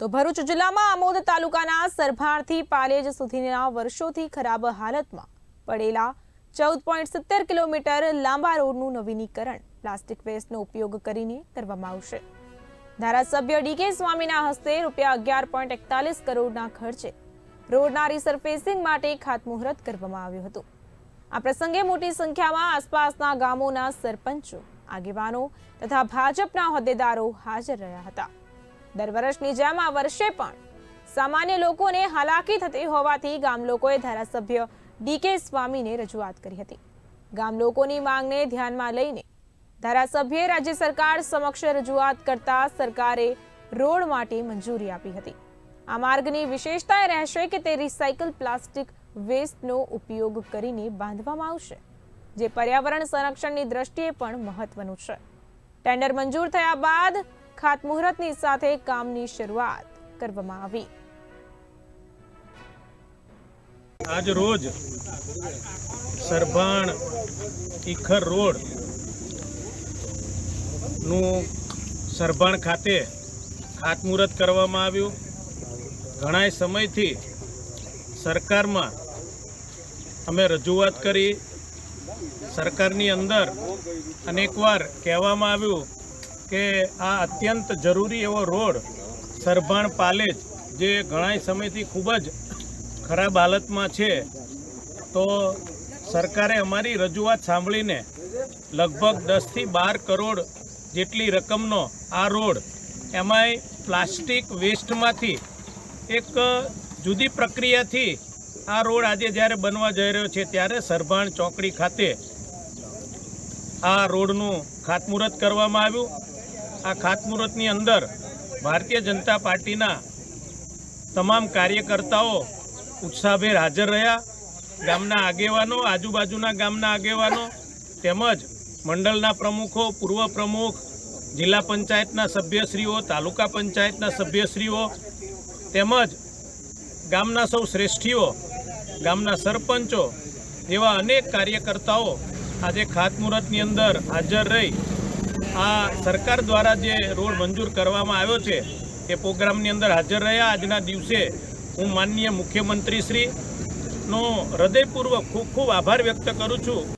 તો ભરૂચ જિલ્લામાં આમોદ તાલુકાના સરભારથી પાલેજ સુધીના વર્ષોથી ખરાબ હાલતમાં પડેલા ચૌદ પોઈન્ટ સિત્તેર કિલોમીટર લાંબા રોડનું નવીનીકરણ. પ્લાસ્ટિક વેસ્ટનો ઉપયોગ કરીને કરવામાં આવશે. ધારાસભ્ય ડીકે સ્વામીના હસ્તે રૂપિયા અગિયાર પોઈન્ટ એકતાલીસ કરોડના ખર્ચે રોડના રિસર્ફેસિંગ માટે ખાતમુહૂર્ત કરવામાં આવ્યું હતું. આ પ્રસંગે મોટી સંખ્યામાં આસપાસના ગામોના સરપંચો, આગેવાનો તથા ભાજપના હોદ્દેદારો હાજર રહ્યા હતા. દર વર્ષની જેમ આ વર્ષે પણ સામાન્ય લોકોને હાલાકી થતી હોવાથી ગામ લોકોએ ધારાસભ્ય ડીકે સ્વામીને રજૂઆત કરી હતી. ગામ લોકોની માંગને ધ્યાનમાં લઈને ધારાસભ્યે રાજ્ય સરકાર સમક્ષ રજૂઆત કરતા સરકારે રોડ માટે મંજૂરી આપી હતી. આ માર્ગની વિશેષતા એ રહેશે કે તે રિસાયકલ પ્લાસ્ટિક વેસ્ટનો ઉપયોગ કરીને બાંધવામાં આવશે, જે પર્યાવરણ સંરક્ષણની દ્રષ્ટિએ પણ મહત્વનું છે. ટેન્ડર મંજૂર થયા બાદ ખાતમુહૂર્તની સાથે કામની શરૂઆત કરવામાં આવી. આજ રોજ સરભાણ ઈખર રોડનું સરભાણ ખાતે ખાતમુહૂર્ત કરવામાં આવ્યું. ઘણાય સમયથી સરકારમાં અમે રજૂઆત કરી. સરકારની અંદર અનેકવાર કહેવામાં આવ્યું કે આ અત્યંત જરૂરી એવો રોડ સરભાણ પાલેજ, જે ઘણાય સમયથી ખૂબ જ ખરાબ હાલતમાં છે, તો સરકારે અમારી રજૂઆત સાંભળીને લગભગ દસથી બાર કરોડ જેટલી રકમનો આ રોડ એમાંય પ્લાસ્ટિક વેસ્ટમાંથી એક જુદી પ્રક્રિયાથી આ રોડ આજે જ્યારે બનવા જઈ રહ્યો છે ત્યારે સરભાણ ચોકડી ખાતે આ રોડનું ખાતમુહૂર્ત કરવામાં આવ્યું. આ ખાતમુહૂર્તની અંદર ભારતીય જનતા પાર્ટીના તમામ કાર્યકર્તાઓ ઉત્સાહભેર હાજર રહ્યા. ગામના આગેવાનો, આજુબાજુના ગામના આગેવાનો તેમજ મંડળના પ્રમુખો, પૂર્વ પ્રમુખ, જિલ્લા પંચાયતના સભ્યશ્રીઓ, તાલુકા પંચાયતના સભ્યશ્રીઓ તેમજ ગામના સૌ શ્રેષ્ઠીઓ, ગામના સરપંચો જેવા અનેક કાર્યકર્તાઓ આજે ખાતમુહૂર્તની અંદર હાજર રહી. આ સરકાર દ્વારા જે રોડ મંજૂર કરવામાં આવ્યો છે, એ પ્રોગ્રામની અંદર હાજર રહ્યા. આજના દિવસે હું માનનીય મુખ્યમંત્રી શ્રીનો હૃદયપૂર્વક ખૂબ ખૂબ આભાર વ્યક્ત કરું છું.